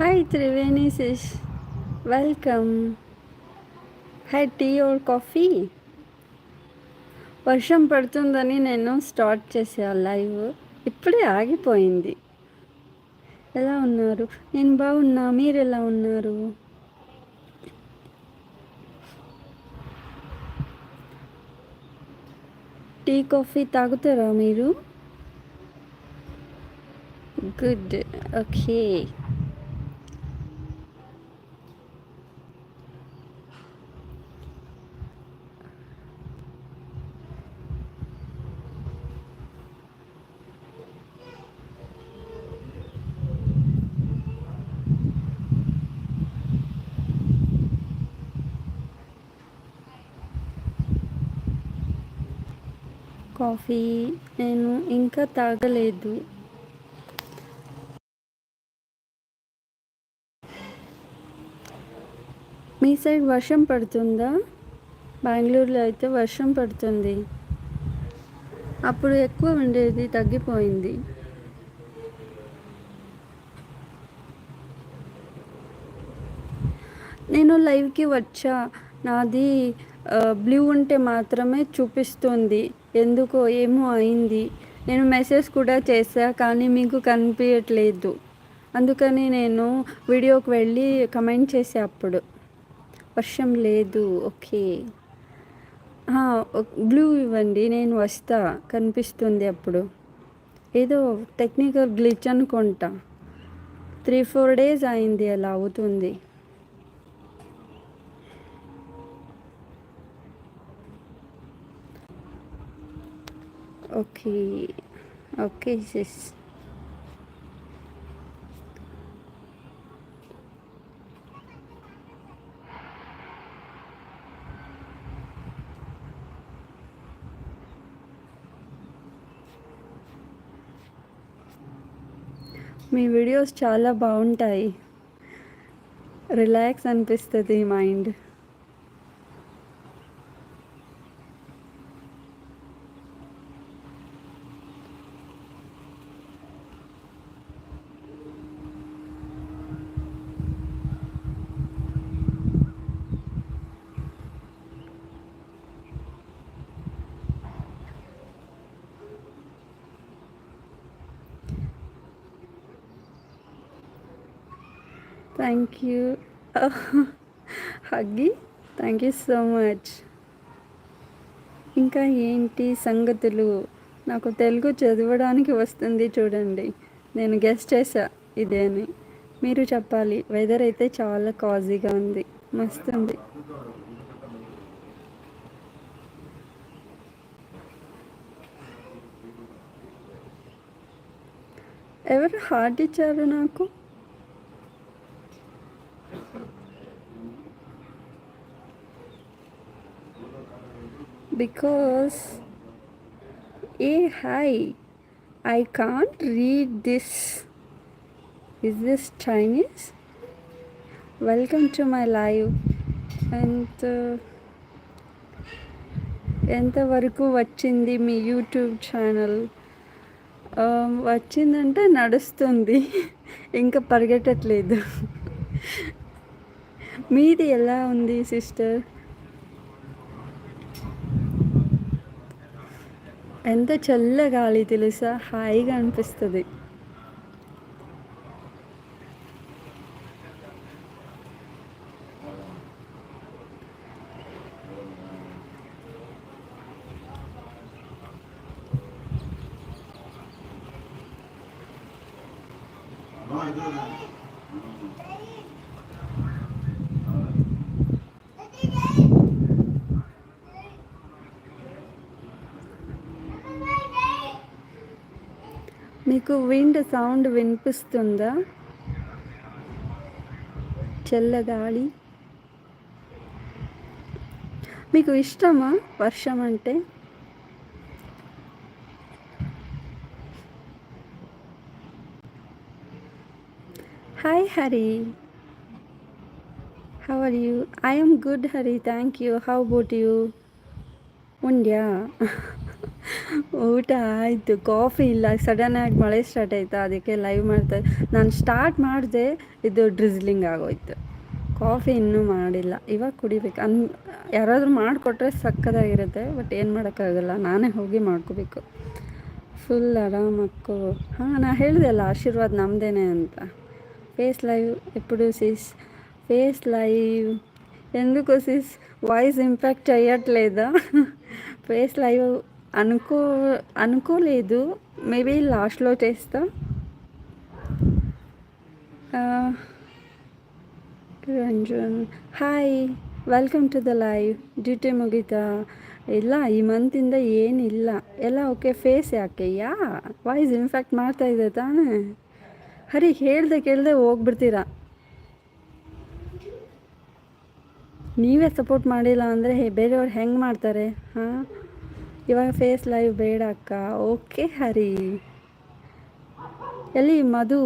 Hi Triveni sis welcome hi tea or coffee వర్షం పడుతుందని నేను స్టార్ట్ చేసా లైవ్ ఇప్పుడే ఆగిపోయింది. ఎలా ఉన్నారు? నేను బాగున్నా మీరు ఎలా ఉన్నారు? టీ కాఫీ తాగుతారా మీరు? గుడ్ ఓకే కాఫీ నేను ఇంకా తాగలేదు. మీ సైడ్ వర్షం పడుతుందా? బెంగళూరులో అయితే వర్షం పడుతుంది. అప్పుడు ఎక్కువ ఉండేది తగ్గిపోయింది. నేను లైవ్కి వచ్చా. నాది బ్లూ ఉంటే మాత్రమే చూపిస్తుంది. ఎందుకో ఏమో అయింది. నేను మెసేజ్ కూడా చేశా కానీ మీకు కనిపించట్లేదు అందుకని నేను వీడియోకి వెళ్ళి కమెంట్ చేసే అప్పుడు. వర్షం లేదు ఓకే. బ్లూ ఇవ్వండి నేను వస్తా కనిపిస్తుంది అప్పుడు. ఏదో టెక్నికల్ గ్లిచ్ అనుకుంటా. త్రీ ఫోర్ డేస్ అయింది అలా అవుతుంది. ఓకే ఓకే సిస్ మీ వీడియోస్ చాలా బాగుంటాయి రిలాక్స్ అనిపిస్తుంది మైండ్ థ్యాంక్ యూ హగ్గి థ్యాంక్ యూ సో మచ్ ఇంకా ఏంటి సంగతులు? నాకు తెలుగు చదవడానికి వస్తుంది చూడండి. నేను గెస్ట్ చేసా ఇదేని మీరు చెప్పాలి వెదర్ అయితే చాలా కాజీగా ఉంది. మస్తు ఉంది. ఎవరు హార్ట్ ఇచ్చారు నాకు? Because a hi I can't read this is this Chinese welcome to my live ఎంత ఎంతవరకు వచ్చింది మీ యూట్యూబ్ ఛానల్ um, వచ్చిందంటే నడుస్తుంది. ఇంకా పరిగెట్టట్లేదు. మీది ఎలా ఉంది సిస్టర్ ఎంత చల్లగాలి తెలుసా? హాయిగా అనిపిస్తుంది. మీకు విండ్ సౌండ్ వినిపిస్తుందా? చల్లగాలి మీకు ఇష్టమా వర్షం అంటే? Hi Hari how are you I am good Hari thank you how about you ఉండ్యా ಊಟ ಆಯಿತು ಕಾಫಿ ಇಲ್ಲ ಸಡನ್ನಾಗಿ ಮಳೆ ಸ್ಟಾರ್ಟ್ ಆಯಿತಾ ಅದಕ್ಕೆ ಲೈವ್ ಮಾಡ್ತಾ ನಾನು ಸ್ಟಾರ್ಟ್ ಮಾಡಿದೆ ಇದು ಡ್ರಿಸ್ಲಿಂಗ್ ಆಗೋಯ್ತು ಕಾಫಿ ಇನ್ನೂ ಮಾಡಿಲ್ಲ ಇವಾಗ ಕುಡಿಬೇಕು ಅನ್ ಯಾರಾದರೂ ಮಾಡಿಕೊಟ್ರೆ ಸಕ್ಕದಾಗಿರುತ್ತೆ ಬಟ್ ಏನು ಮಾಡೋಕ್ಕಾಗಲ್ಲ ನಾನೇ ಹೋಗಿ ಮಾಡ್ಕೋಬೇಕು ಫುಲ್ ಆರಾಮಕ್ಕೋ ಹಾಂ ನಾ ಹೇಳಿದೆ ಅಲ್ಲ ಆಶೀರ್ವಾದ್ ನಮ್ಮದೇನೆ ಅಂತ ఫేస్ లైవ్ ఎప్పుడు సిస్ ఫేస్ లైవ్ ఎందుకు sys voice impact అయ్యట్లేదా face live అనుకో అనుకోలేదు మేబీ లాస్ట్లో చేస్తా Ranjan hi welcome to the live duty ಮುಗೀತಾ ಇಲ್ಲ ಈ ಮಂತಿಂದ ಏನಿಲ್ಲ ಎಲ್ಲ ಓಕೆ ಫೇಸ್ ಯಾಕೆ ಯಾ ವಾಯ್ಸ್ ಇನ್ಫ್ಯಾಕ್ಟ್ ಮಾಡ್ತಾ ಇದೆ ತಾನೇ ಹರಿ ಹೇಳ್ದೆ ಕೇಳ್ದೆ ಹೋಗ್ಬಿಡ್ತೀರಾ ನೀವೇ ಸಪೋರ್ಟ್ ಮಾಡಿಲ್ಲ ಅಂದರೆ ಬೇರೆಯವ್ರು ಹೆಂಗೆ ಮಾಡ್ತಾರೆ ಹಾಂ ಇವಾಗ ಫೇಸ್ ಲೈವ್ ಬೇಡ ಅಕ್ಕ. ಓಕೆ ಹರಿ. ಎಲ್ಲಿ ಮಧು?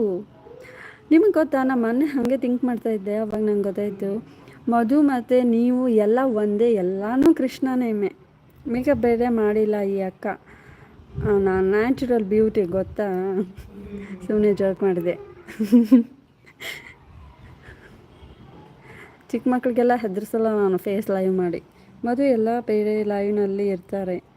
ನಿಮಗೆ ಗೊತ್ತಾ ನಮ್ಮ ಮೊನ್ನೆ ಹಾಗೆ ಥಿಂಕ್ ಮಾಡ್ತಾ ಇದ್ದೆ, ಅವಾಗ ನಂಗೆ ಗೊತ್ತಾಯಿತು. ಮಧು ಮತ್ತು ನೀವು ಎಲ್ಲ ಒಂದೇ, ಎಲ್ಲನೂ ಕೃಷ್ಣನೇಮೆ ಮೇಕಪ್ ಬೇರೆ ಮಾಡಿಲ್ಲ ಈ ಅಕ್ಕ. ನಾನು ನ್ಯಾಚುರಲ್ ಬ್ಯೂಟಿ ಗೊತ್ತಾ? ಸುಮ್ಮನೆ ಜೋಕ್ ಮಾಡಿದೆ. ಚಿಕ್ಕ ಮಕ್ಕಳಿಗೆಲ್ಲ ಹೆದರ್ಸಲ್ಲ ನಾನು ಫೇಸ್ ಲೈವ್ ಮಾಡಿ. ಮದುವೆ ಎಲ್ಲ ಬೇರೆ ಲೈವ್ನಲ್ಲಿ ಇರ್ತಾರೆ.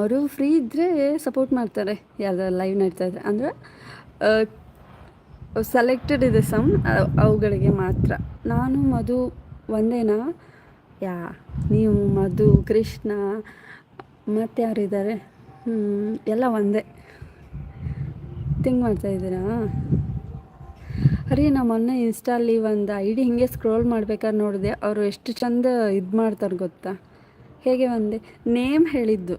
ಅವರು ಫ್ರೀ ಇದ್ದರೆ ಸಪೋರ್ಟ್ ಮಾಡ್ತಾರೆ. ಯಾರು ಲೈವ್ ನಡೀತಾ ಇದ್ದಾರೆ ಅಂದರೆ ಸೆಲೆಕ್ಟೆಡ್ ಇದೆ ಸಮ್ ಅವುಗಳಿಗೆ ಮಾತ್ರ. ನಾನು, ಮಧು ಒಂದೇನಾ? ಯಾ, ನೀವು, ಮಧು, ಕೃಷ್ಣ, ಮತ್ತು ಯಾರಿದ್ದಾರೆ? ಎಲ್ಲ ಒಂದೇ. ತಿಂಕ್ ಮಾಡ್ತಾ ಇದ್ದೀರಾ? ಅರೆ ನಾ ಮೊನ್ನೆ ಇನ್ಸ್ಟಾಲಿ ಒಂದು ಐ ಡಿ ಹಿಂಗೆ ಸ್ಕ್ರೋಲ್ ಮಾಡ್ಬೇಕಾದ್ರೆ ನೋಡಿದೆ. ಅವರು ಎಷ್ಟು ಚಂದ ಇದು ಮಾಡ್ತಾರೆ ಗೊತ್ತಾ? ಹೇಗೆ ಬಂದೆ ನೇಮ್ ಹೇಳಿದ್ದು.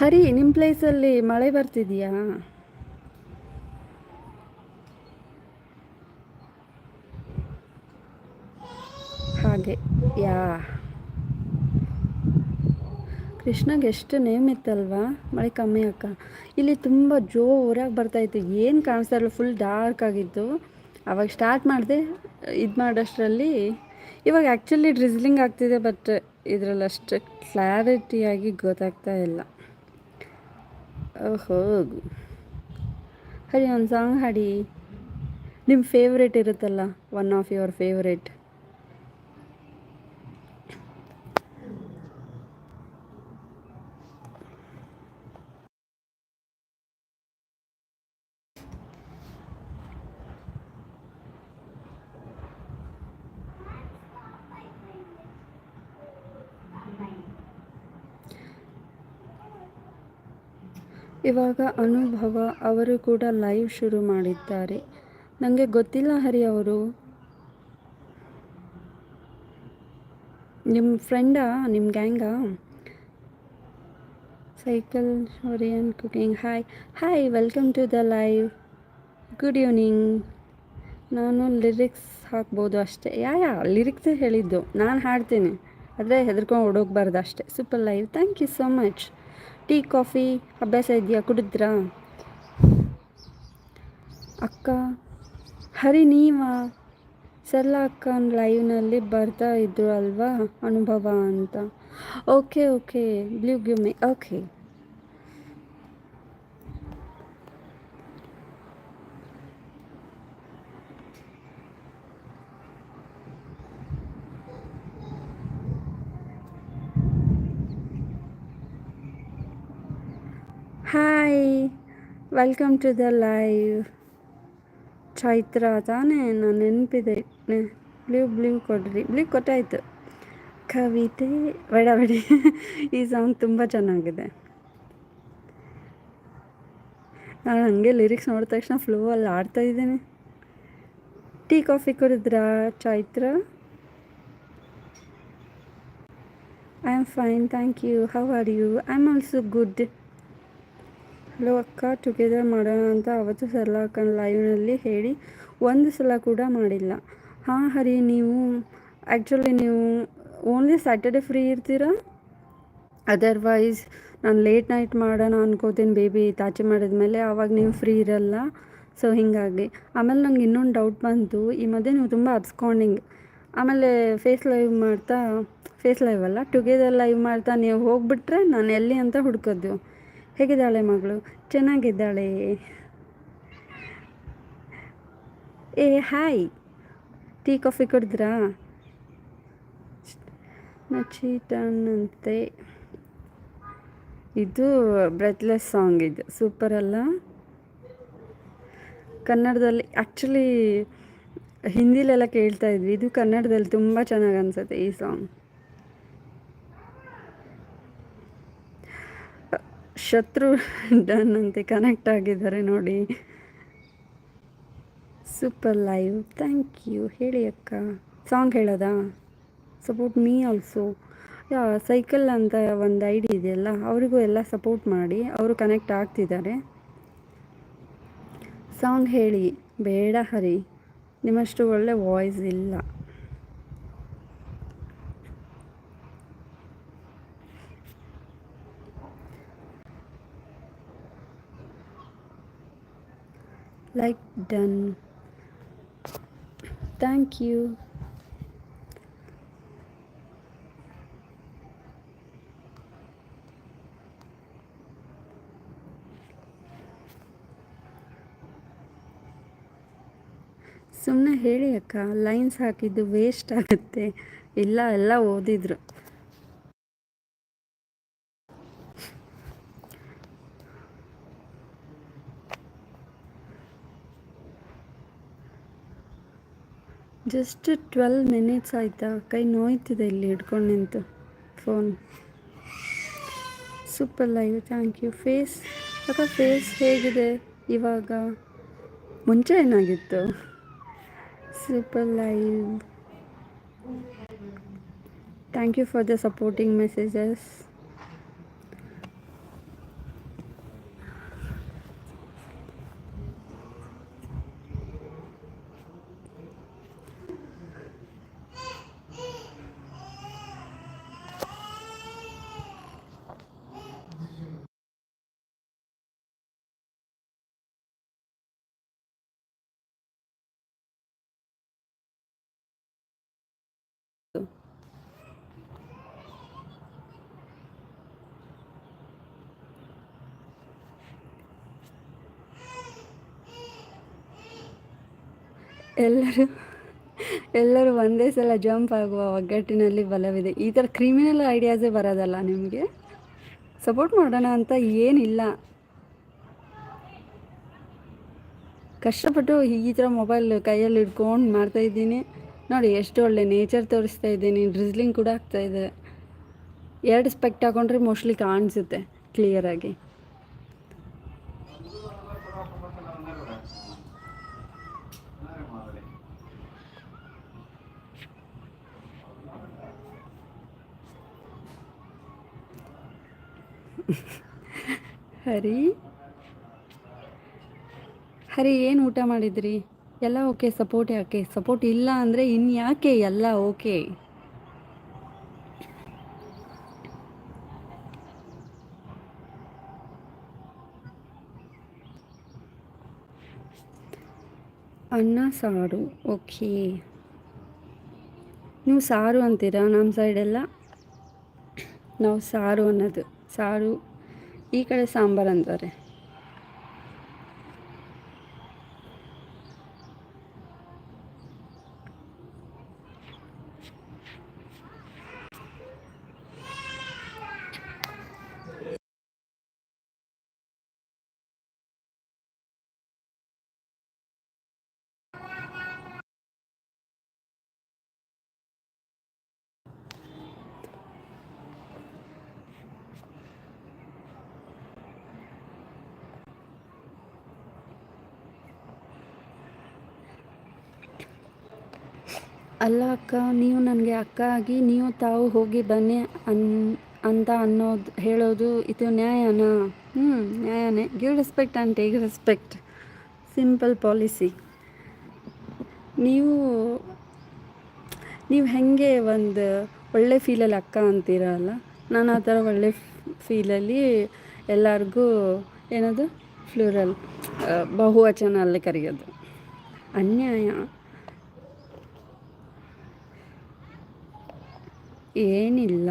ಹರಿ ನಿಮ್ಮ ಪ್ಲೇಸಲ್ಲಿ ಮಳೆ ಬರ್ತಿದೆಯಾ? ಹಾಗೆ ಯಾ. ಕೃಷ್ಣಗೆ ಎಷ್ಟು ನೇಮ್ ಇತ್ತಲ್ವಾ? ಮಳೆ ಕಮ್ಮಿ ಅಕ್ಕ. ಇಲ್ಲಿ ತುಂಬ ಜೋರಾಗಿ ಬರ್ತಾಯಿತ್ತು ಏನು ಕಾಣಿಸ್ತಾ ಇಲ್ಲ ಫುಲ್ ಡಾರ್ಕ್ ಆಗಿತ್ತು. ಅವಾಗ ಸ್ಟಾರ್ಟ್ ಮಾಡಿದೆ, ಇದು ಮಾಡೋಷ್ಟರಲ್ಲಿ. ಇವಾಗ ಆ್ಯಕ್ಚುಲಿ ಡ್ರಿಸ್ಲಿಂಗ್ ಆಗ್ತಿದೆ ಬಟ್ ಇದರಲ್ಲಿ ಅಷ್ಟು ಕ್ಲಾರಿಟಿಯಾಗಿ ಗೊತ್ತಾಗ್ತಾ ಇಲ್ಲ. ಓಹೋ. ಹರಿ, ಒಂದು ಸಾಂಗ್ ಹಾಡಿ. ನಿಮ್ಮ ಫೇವ್ರೇಟ್ ಇರುತ್ತಲ್ಲ? ಒನ್ ಆಫ್ ಯುವರ್ ಫೇವ್ರೇಟ್ ಇವಾಗ ಅನುಭವ ಅವರು ಕೂಡ ಲೈವ್ ಶುರು ಮಾಡಿದ್ದಾರೆ. ನನಗೆ ಗೊತ್ತಿಲ್ಲ ಹರಿ ಅವರು. ನಿಮ್ಮ ಫ್ರೆಂಡಾ ನಿಮ್ಮ ಗ್ಯಾಂಗಾ cycle Orion cooking. Hi hi welcome to the live good evening ನಾನು ಲಿರಿಕ್ಸ್ ಹಾಕ್ಬೋದು ಅಷ್ಟೇ. ಯಾ ಯಾ ಲಿರಿಕ್ಸ್ ಹೇಳಿದ್ದು. ನಾನು ಹಾಡ್ತೀನಿ. ಆದರೆ ಹೆದರ್ಕೊಂಡು ಓಡೋಗ್ಬಾರ್ದು ಅಷ್ಟೇ. Super live thank you so much tea, coffee, ಅಭ್ಯಾಸ ಇದೆಯಾ? ಕುಡಿದ್ರಾ? ಅಕ್ಕ, ಹರಿ ನೀವಾ? ಸರಳ ಅಕ್ಕನ ಲೈವ್ನಲ್ಲಿ ಬರ್ತಾ ಇದ್ರು ಅಲ್ವಾ ಅನುಭವ ಅಂತ. Okay okay blue give me okay hi welcome to the live Chaitra ತಾನೇ? ನಾನು ನೆನಪಿದೆ. ಬ್ಲೂ ಬ್ಲೂ ಕೊಡ್ರಿ. ಬ್ಲೂ ಕೊಟ್ಟಾಯಿತು. ಕವಿತೆ, ಬೇಡ, ಬೇಡಿ. ಈ ಸಾಂಗ್ ತುಂಬ ಚೆನ್ನಾಗಿದೆ. ನಾನು ಹಾಗೆ ಲಿರಿಕ್ಸ್ ನೋಡಿದ ತಕ್ಷಣ ಫ್ಲೋ ಅಲ್ಲಿ ಆಡ್ತಾ ಇದ್ದೀನಿ. Tea coffee ಕುಡಿದ್ರಾ Chaitra I am fine thank you how are you I am also good hello ಅಕ್ಕ ಟುಗೆದರ್ ಮಾಡೋಣ ಅಂತ ಅವತ್ತು ಸಲ ಅಕ್ಕನ ಲೈವ್ನಲ್ಲಿ ಹೇಳಿ ಒಂದು ಸಲ ಕೂಡ ಮಾಡಿಲ್ಲ. ಹಾಂ ಹರಿ, ನೀವು ಆ್ಯಕ್ಚುಲಿ ನೀವು ಓನ್ಲಿ ಸ್ಯಾಟರ್ಡೆ ಫ್ರೀ ಇರ್ತೀರಾ? ಅದರ್ವೈಸ್ ನಾನು ಲೇಟ್ ನೈಟ್ ಮಾಡೋಣ ಅನ್ಕೋತೀನಿ ಬೇಬಿ ತಾಚಿ ಮಾಡಿದ ಮೇಲೆ ಆವಾಗ ನೀವು ಫ್ರೀ ಇರಲ್ಲ. ಸೊ ಹೀಗಾಗಿ, ಆಮೇಲೆ ನಂಗೆ ಇನ್ನೊಂದು ಡೌಟ್ ಬಂತು. ಈ ಮಧ್ಯೆ ನೀವು ತುಂಬ ಅಬ್ಸ್ಕಾಂಡಿಂಗ್ ಆಮೇಲೆ ಫೇಸ್ ಲೈವ್ ಮಾಡ್ತಾ ಫೇಸ್ ಲೈವ್ ಅಲ್ಲ ಟುಗೆದರ್ ಲೈವ್ ಮಾಡ್ತಾ ನೀವು ಹೋಗಿಬಿಟ್ರೆ ನಾನು ಎಲ್ಲಿ ಅಂತ ಹುಡ್ಕೋದು. ಹೇಗಿದ್ದಾಳೆ ಮಗಳು? ಚೆನ್ನಾಗಿದ್ದಾಳೆ. ಏ, ಹಾಯ್. ಟೀ, ಕಾಫಿ ಕುಡಿದ್ರಾ? ನಚಿಟನ್ನಂತೆ ಇದು ಬ್ರೆತ್ಲೆಸ್ ಸಾಂಗ್ ಇದು. ಸೂಪರ್ ಅಲ್ಲ? ಕನ್ನಡದಲ್ಲಿ ಆ್ಯಕ್ಚುಲಿ ಹಿಂದಿಲೆಲ್ಲ ಕೇಳ್ತಾ ಇದ್ವಿ. ಇದು ಕನ್ನಡದಲ್ಲಿ ತುಂಬ ಚೆನ್ನಾಗಿ ಅನಿಸುತ್ತೆ ಈ ಸಾಂಗ್. ಶತ್ರು ಡನ್ ಅಂತೆ ಕನೆಕ್ಟ್ ಆಗಿದ್ದಾರೆ ನೋಡಿ. ಸೂಪರ್ ಲೈವ್ ಥ್ಯಾಂಕ್ ಯು ಹೇಳಿ ಅಕ್ಕ. Song ಹೇಳೋದಾ? Support me also yeah cycle ಅಂತ ಒಂದು ಐಡಿ ಇದೆಯಲ್ಲ, ಅವರಿಗೂ ಎಲ್ಲ ಸಪೋರ್ಟ್ ಮಾಡಿ, ಅವರು ಕನೆಕ್ಟ್ ಆಗ್ತಿದ್ದಾರೆ. ಸಾಂಗ್ ಹೇಳಿ. ಬೇಡ ಹರಿ. ನಿಮ್ಮಷ್ಟು ಒಳ್ಳೆ ವಾಯ್ಸ್ ಇಲ್ಲ. ಲೈಕ್ ಡನ್ ಥ್ಯಾಂಕ್ ಯು ಸುಮ್ಮನೆ ಹೇಳಿ ಅಕ್ಕ ಲೈನ್ಸ್ ಹಾಕಿದ್ದು ವೇಸ್ಟ್ ಆಗುತ್ತೆ. ಇಲ್ಲ ಎಲ್ಲ ಓದಿದ್ರು. ಜಸ್ಟ್ ಟ್ವೆಲ್ ಮಿನಿಟ್ಸ್ ಆಯಿತಾ? ಕೈ ನೋಯ್ತಿದೆ ಇಲ್ಲಿ, ಹಿಡ್ಕೊಂಡು ನಿಂತು. Phone super live thank you face ಅಕ್ಕ ಫೇಸ್ ಹೇಗಿದೆ ಇವಾಗ? ಮುಂಚೆ ಏನಾಗಿತ್ತು? Super live thank you for the supporting messages. ಎಲ್ಲರೂ ಎಲ್ಲರೂ ಒಂದೇ ಸಲ ಜಂಪ್ ಆಗುವ ಒಗ್ಗಟ್ಟಿನಲ್ಲಿ ಬಲವಿದೆ. ಈ ಥರ ಕ್ರಿಮಿನಲ್ ಐಡಿಯಾಸೇ ಬರೋದಲ್ಲ ನಿಮಗೆ? ಸಪೋರ್ಟ್ ಮಾಡೋಣ ಅಂತ ಏನಿಲ್ಲ. ಕಷ್ಟಪಟ್ಟು ಈ ಥರ ಮೊಬೈಲ್ ಕೈಯಲ್ಲಿ ಇಟ್ಕೊಂಡು ಮಾಡ್ತಾಯಿದ್ದೀನಿ ನೋಡಿ, ಎಷ್ಟು ಒಳ್ಳೆ ನೇಚರ್ ತೋರಿಸ್ತಾ ಇದ್ದೀನಿ. ಡ್ರಿಸ್ಲಿಂಗ್ ಕೂಡ ಆಗ್ತಾಯಿದೆ ಎರಡು ಸ್ಪೆಕ್ಟ್ ಹಾಕೊಂಡ್ರೆ ಮೋಸ್ಟ್ಲಿ ಕಾಣಿಸುತ್ತೆ ಕ್ಲಿಯರಾಗಿ ಹರಿ? ಹರಿ, ಏನು ಊಟ ಮಾಡಿದ್ರಿ? ಎಲ್ಲ ಓಕೆ, ಸಪೋರ್ಟ್ ಯಾಕೆ? ಸಪೋರ್ಟ್ ಇಲ್ಲ ಅಂದರೆ ಇನ್ಯಾಕೆ ಎಲ್ಲ ಓಕೆ? ಅನ್ನ, ಸಾರು, ಓಕೆ. ನೀವು ಸಾರು ಅಂತೀರಾ? ನಮ್ಮ ಸೈಡೆಲ್ಲ ನಾವು ಸಾರು ಅನ್ನೋದು. ಸಾರು ಈ ಕಡೆ ಸಾಂಬಾರು ಅಂತಾರೆ. ಅಲ್ಲ ಅಕ್ಕ, ನೀವು ನನಗೆ ಅಕ್ಕ ಆಗಿ ನೀವು ತಾವು ಹೋಗಿ ಬನ್ನಿ ಅನ್, ಅಂತ ಅನ್ನೋದು ಹೇಳೋದು ಇದು ನ್ಯಾಯನಾ? ಹ್ಞೂ ನ್ಯಾಯನೇ. Give respect and take respect simple policy ನೀವು ನೀವು ಹೇಗೆ ಒಂದು ಒಳ್ಳೆ ಫೀಲಲ್ಲಿ ಅಕ್ಕ ಅಂತೀರಲ್ಲ ನಾನು ಆ ಥರ ಒಳ್ಳೆ ಫೀಲಲ್ಲಿ ಎಲ್ಲರಿಗೂ ಏನದು? ಫ್ಲೂರಲ್ ಬಹುವಚನ ಅಲ್ಲಿ ಕರೆಯೋದು. ಅನ್ಯಾಯ. ಏನಿಲ್ಲ.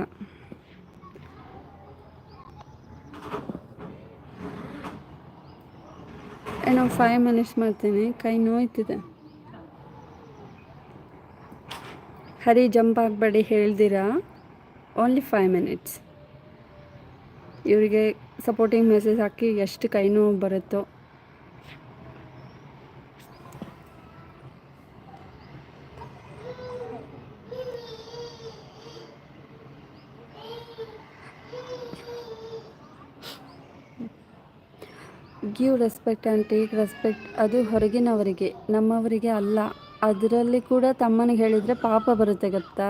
ಏನೋ ಫೈವ್ ಮಿನಿಟ್ಸ್ ಮಾಡ್ತೀನಿ, ಕೈ ನೋಯ್ತಿದೆ. ಹರಿ ಜಂಪ್ ಆಗಬೇಡಿ ಹೇಳ್ದಿರಾ? ಓನ್ಲಿ ಫೈವ್ ಮಿನಿಟ್ಸ್ ಇವರಿಗೆ ಸಪೋರ್ಟಿಂಗ್ ಮೆಸೇಜ್ ಹಾಕಿ ಎಷ್ಟು ಕೈ ನೋವು ಬರುತ್ತೋ. Give respect and take respect ಅದು ಹೊರಗಿನವರಿಗೆ, ನಮ್ಮವರಿಗೆ ಅಲ್ಲ. ಅದರಲ್ಲಿ ಕೂಡ ತಮ್ಮನಿಗೆ ಹೇಳಿದರೆ ಪಾಪ ಬರುತ್ತೆ ಗೊತ್ತಾ?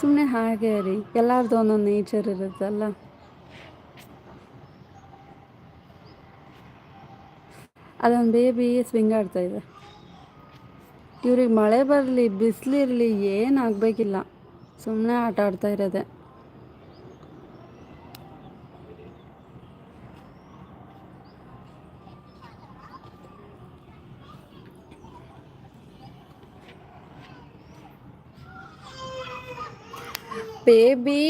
ಸುಮ್ಮನೆ ಹಾಗೆ ರೀ ಎಲ್ಲರದ್ದು ಒಂದೊಂದು ನೇಚರ್ ಇರುತ್ತಲ್ಲ. ಅದೊಂದು ಬೇಬಿ ಸ್ವಿಂಗ್ ಆಡ್ತಾ ಇದೆ. ಇವ್ರಿಗೆ ಮಳೆ ಬರಲಿ, ಬಿಸಿಲಿರಲಿ ಏನಾಗಬೇಕಿಲ್ಲ ಸುಮ್ಮನೆ ಆಟ ಆಡ್ತಾ ಇರೋದೆ. ಬೇಬಿ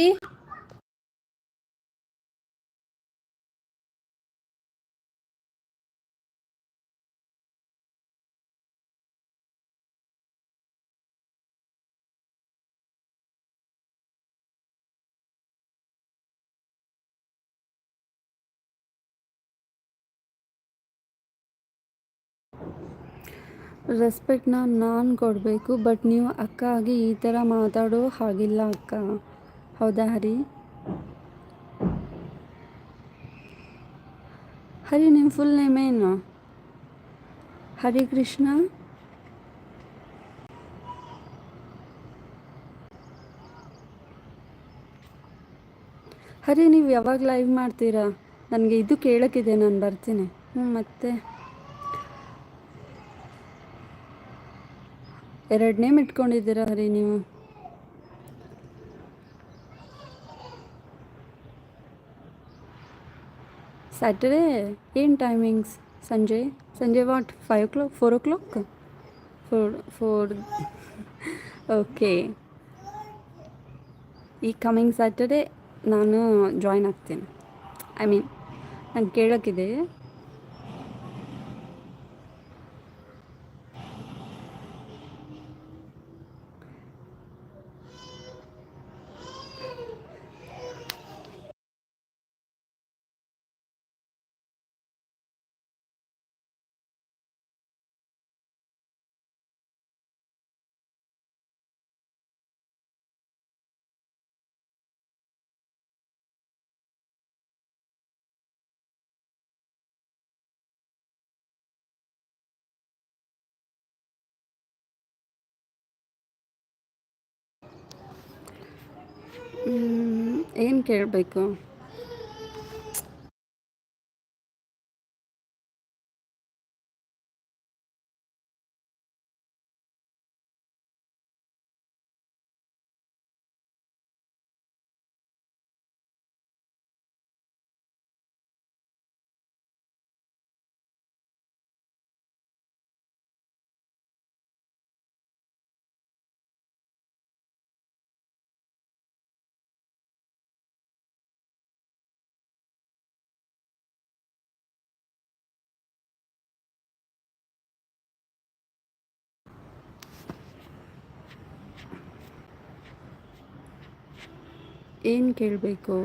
ರೆಸ್ಪೆಕ್ಟ್ನ ನಾನು ಕೊಡಬೇಕು, ಬಟ್ ನೀವು ಅಕ್ಕ ಆಗಿ ಈ ಥರ ಮಾತಾಡೋ ಹಾಗಿಲ್ಲ ಅಕ್ಕ. ಹೌದಾ ಹರಿ? ಹರಿ ನಿಮ್ಮ ಫುಲ್ ನೇಮ್ ಏನು? ಹರಿ ಕೃಷ್ಣ ಹರಿ, ನೀವು ಯಾವಾಗ ಲೈವ್ ಮಾಡ್ತೀರಾ? ನನಗೆ ಇದು ಕೇಳೋಕ್ಕಿದೆ, ನಾನು ಬರ್ತೀನಿ. ಹ್ಞೂ ಮತ್ತೆ? ಎರಡು ನೇಮ್ ಇಟ್ಕೊಂಡಿದ್ದೀರಾ ಹರಿ ನೀವು? ಸ್ಯಾಟರ್ಡೇ ಏನು ಟೈಮಿಂಗ್ಸ್ ಸಂಜೆ? ಸಂಜೆ what five o'clock four o'clock four four okay ಈ ಕಮಿಂಗ್ ಸ್ಯಾಟರ್ಡೇ ನಾನು ಜಾಯ್ನ್ ಆಗ್ತೀನಿ. ಐ ಮೀನ್ ನಾನು ಕೇಳೋಕ್ಕಿದೆ. ಏನು ಕೇಳಬೇಕು? ಏನು ಕೇಳಬೇಕು?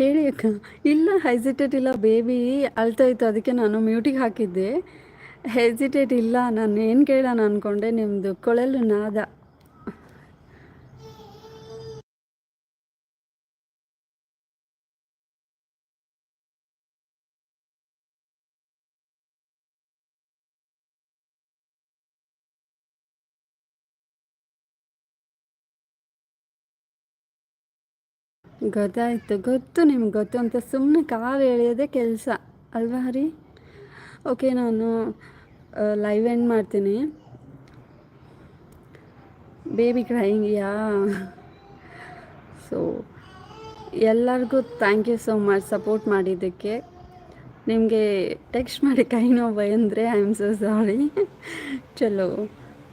ಹೇಳಿ ಅಕ್ಕ. ಇಲ್ಲ ಹೆಸಿಟೇಟ್ ಇಲ್ಲ ಬೇಬಿ ಅಳ್ತಾ ಇತ್ತು. ಅದಕ್ಕೆ ನಾನು ಮ್ಯೂಟಿಗೆ ಹಾಕಿದ್ದೆ. ಹೆಸಿಟೇಟ್ ಇಲ್ಲ, ನಾನು ಏನು ಕೇಳೋಣ ಅಂದ್ಕೊಂಡೆ ನಿಮ್ಮದು ಕೊಳಲು ನಾದ. ಗೊತ್ತಾಯ್ತು. ಗೊತ್ತು ನಿಮ್ಗೆ ಗೊತ್ತು ಅಂತ ಸುಮ್ಮನೆ ಕಾಲು ಎಳೆಯೋದೇ ಕೆಲಸ. ಅಲ್ವಾ ಹರಿ? ಓಕೆ ನಾನು ಲೈವ್ ಎಂಡ್ ಮಾಡ್ತೀನಿ. Baby crying yeah? ಸೊ ಎಲ್ಲರಿಗೂ thank you so much support ಮಾಡಿದ್ದಕ್ಕೆ. ನಿಮಗೆ ಟೆಕ್ಸ್ಟ್ ಮಾಡಿ ಕೈ ನೋವು ಅಂದರೆ ಐ ಆಮ್ ಸೊ ಸಾರಿ ಚಲೋ.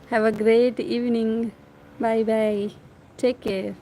Have a great evening bye bye take care